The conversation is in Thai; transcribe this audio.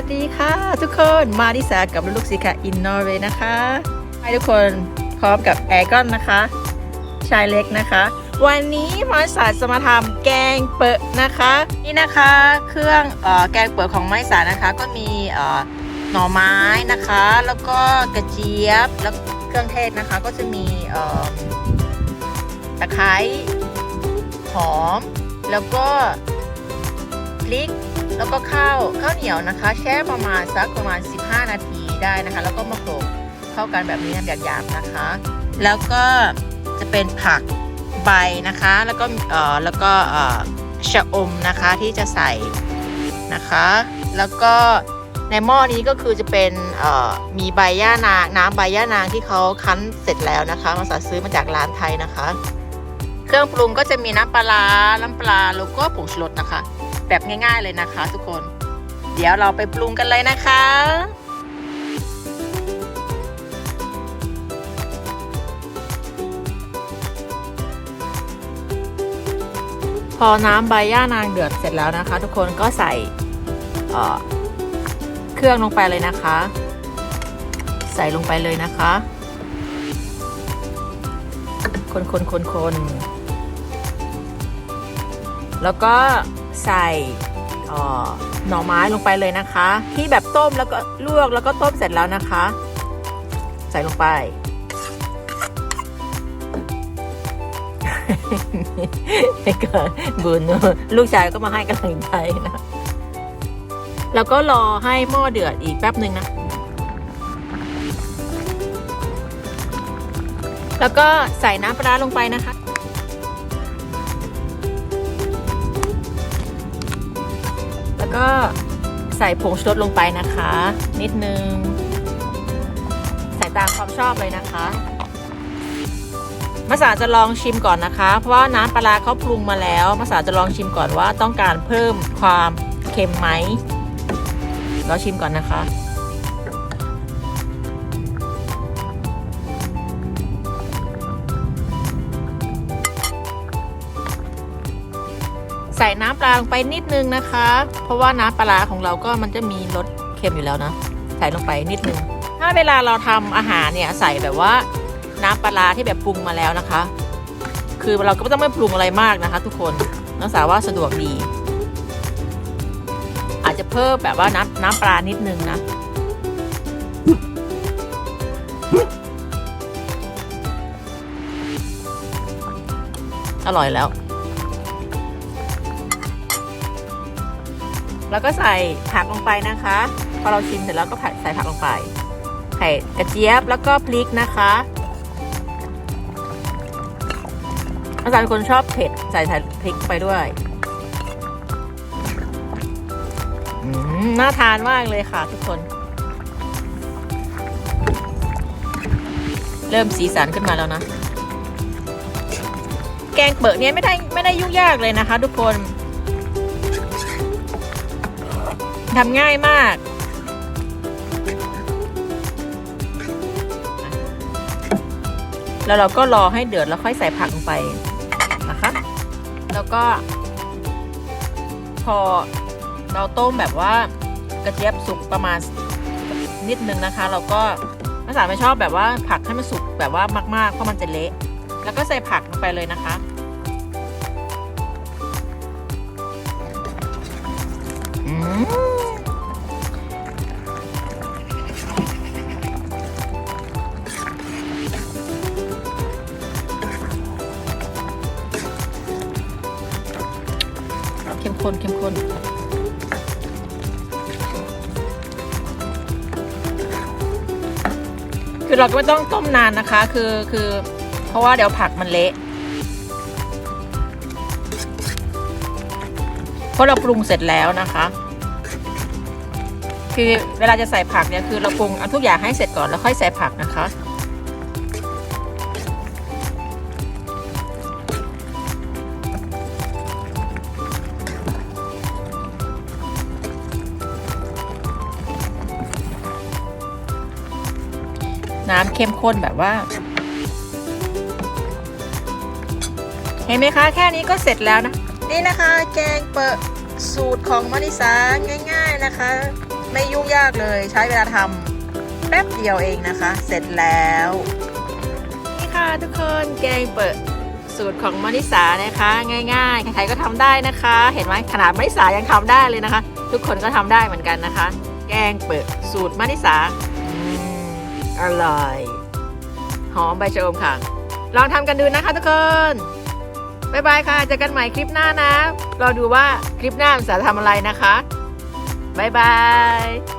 วัสดีค่ะ ทุกคนมาดิสากับลูกๆสิค่ะอินนอร์เวย์นะคะให้ทุกคนพร้อมกับแอร์กอนนะคะ ชายเล็กนะคะ วันนี้มาสาจะมาทำแกงเปิดนะคะ นี่นะคะเครื่องออแกงเปิดของไม้สานะคะ ก็มีหน่อไม้นะคะ แล้วก็กระเจี๊ยบแล้วเครื่องเทศนะคะ ก็จะมีตะไคร้หอม แล้วก็พริก แล้วก็ข้าวข้าวเหนียวนะคะ แช่ประมาณสักประมาณ 15 นาทีได้นะคะ แล้วก็มาโขลกเข้ากันแบบนี้หยาบๆนะคะ แล้วก็จะเป็นผักใบนะคะ แล้วก็เอ่อแล้วก็เอ่อชะอมนะคะที่จะใส่นะคะ แล้วก็ในหม้อนี้ก็คือจะเป็นเอ่อมีใบย่านางน้ำใบย่านางที่เขาคั้นเสร็จแล้วนะคะ มาสาซื้อมาจากร้านไทยนะคะ เครื่องปรุงก็จะมีน้ำปลาร้าน้ำปลาแล้วก็ผงชูรสนะคะ แบบง่ายๆเลยนะคะ ทุกคน เดี๋ยวเราไปปรุงกันเลยนะคะพอน้ำใบย่านางเดือดเสร็จแล้วนะคะ ทุกคนก็ใส่เเครื่องลงไปเลยนะคะ ใส่ลงไปเลยนะคะ คนคนคนคนแล้วก็ ใส่หน่อไม้ลงไปเลยนะคะ ที่แบบต้มแล้วก็ลวกแล้วก็ต้มเสร็จแล้วนะคะ ใส่ลงไป ให้เกิดบุญลูกชายก็มาให้กำลังใจนะ แล้วก็รอให้หม้อเดือดอีกแป๊บหนึ่งนะ แล้วก็ใส่น้ำปลาลงไปนะคะ แล้วก็ใส่ผงชูรสลงไปนะคะ นิดนึง ใส่ตามความชอบเลยนะคะมาสาจะลองชิมก่อนนะคะ เพราะว่าน้ำปลาร้าเขาปรุงมาแล้วมาสาจะลองชิมก่อนว่าต้องการเพิ่มความเค็มไหมเราชิมก่อนนะคะ ใส่น้ำปลาลงไปนิดนึงนะคะ เพราะว่าน้ำปลาของเราก็มันจะมีรสเค็มอยู่แล้วนะ ใส่ลงไปนิดนึง ถ้าเวลาเราทำอาหารเนี่ยใส่แบบว่าน้ำปลาที่แบบปรุงมาแล้วนะคะ คือเราก็ไม่ต้องไม่ปรุงอะไรมากนะคะ ทุกคนนักษาว่าสะดวกดี อาจจะเพิ่มแบบว่าน้ำน้ำปลานิดนึงนะอร่อยแล้ว แล้วก็ใส่ผักลงไปนะคะ พอเราชิมเสร็จแล้วก็ใส่ผักลงไปไข่กระเจี๊ยบแล้วก็พริกนะคะอาจารย์คนชอบเผ็ดใส่ใส่พริกไปด้วยน่าทานมากเลยค่ะทุกคน เริ่มสีสันขึ้นมาแล้วนะ แกงเปิดเนี้ยไม่ได้ไม่ได้ยุ่งยากเลยนะคะ ทุกคน ทำง่ายมากแล้วเราก็รอให้เดือดแล้วค่อยใส่ผักลงไปนะคะ แล้วก็ พอเราต้มแบบว่ากระเจี๊ยบสุกประมาณนิดนึงนะคะ เราก็ภาษาไม่ชอบแบบว่าผักให้มันสุกแบบว่ามากๆเพราะมันจะเละ แล้วก็ใส่ผักลงไปเลยนะคะ เข้มข้นเข้มข้นคือเราก็ไม่ต้องต้มนานนะคะ คือคือ เพราะว่าเดี๋ยวผักมันเละเพราะเราปรุงเสร็จแล้วนะคะ คือเวลาจะใส่ผักเนี่ยคือเราปรุงเอาทุกอย่างให้เสร็จก่อนแล้วค่อยใส่ผักนะคะ น้ำเข้มข้นแบบว่าเห็นไหมคะ แค่นี้ก็เสร็จแล้วนะ นี่นะคะ แกงเปิดสูตรของมาริสาง่าย ๆนะคะ ไม่ยุ่งยากเลยใช้เวลาทำแป๊บเดียวเองนะคะ เสร็จแล้ว นี่ค่ะทุกคนแกงเปิดสูตรของมาริสานะคะ ง่ายๆใครๆก็ทำได้นะคะ เห็นไหมขนาดมาริสายังทำได้เลยนะคะ ทุกคนก็ทำได้เหมือนกันนะคะ แกงเปิดสูตรมาริสาอืมอร่อยหอมใบชะอมค่ะ ลองทำกันดูนะคะทุกคนบ๊ายบายค่ะเจอกันใหม่คลิปหน้านะรอดูว่าคลิปหน้าสาทำอะไรนะคะ บ๊ายบาย